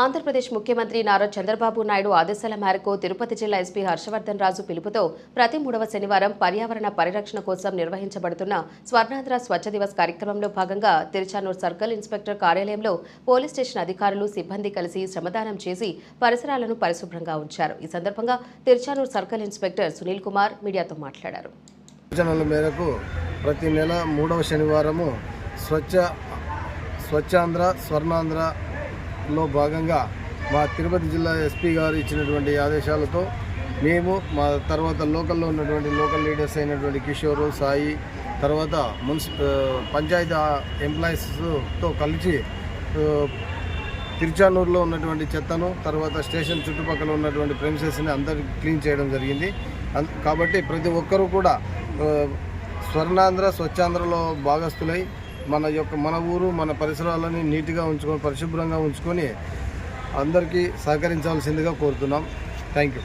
ఆంధ్రప్రదేశ్ ముఖ్యమంత్రి నారా చంద్రబాబు నాయుడు ఆదేశాల మేరకు తిరుపతి జిల్లా ఎస్పీ హర్షవర్ధన్ రాజు పిలుపుతో ప్రతి మూడవ శనివారం పర్యావరణ పరిరక్షణ కోసం నిర్వహించబడుతున్న స్వర్ణాంధ్ర స్వచ్ఛ దివస్ కార్యక్రమంలో భాగంగా తిరుచానూర్ సర్కిల్ ఇన్స్పెక్టర్ కార్యాలయంలో పోలీస్ స్టేషన్ అధికారులు సిబ్బంది కలిసి శ్రమదానం చేసి పరిసరాలను పరిశుభ్రంగా ఉంచారు. ఈ సందర్భంగా తిరుచానూర్ సర్కిల్ ఇన్స్పెక్టర్ సునీల్ కుమార్ మీడియాతో మాట్లాడారు. మేరకు ప్రతి నెల మూడవ శనివారము స్వచ్ఛ స్వచ్ఛాంధ్ర స్వర్ణాంధ్ర లో భాగంగా మా తిరుపతి జిల్లా ఎస్పీ గారు ఇచ్చినటువంటి ఆదేశాలతో మేము మా తర్వాత లోకల్లో ఉన్నటువంటి లోకల్ లీడర్స్ అయినటువంటి కిషోరు సాయి తర్వాత మున్సి పంచాయతీ ఎంప్లాయీస్తో కలిసి తిరుచానూరులో ఉన్నటువంటి చెత్తను తర్వాత స్టేషన్ చుట్టుపక్కల ఉన్నటువంటి ప్రెమిసెస్ని అందరికి క్లీన్ చేయడం జరిగింది. అన్- కాబట్టి ప్రతి ఒక్కరూ కూడా స్వర్ణాంధ్ర స్వచ్ఛాంధ్రలో భాగస్థులై మన యొక్క మన ఊరు మన పరిసరాలని నీట్గా ఉంచుకొని పరిశుభ్రంగా ఉంచుకొని అందరికీ సహకరించాల్సిందిగా కోరుతున్నాం. Thank you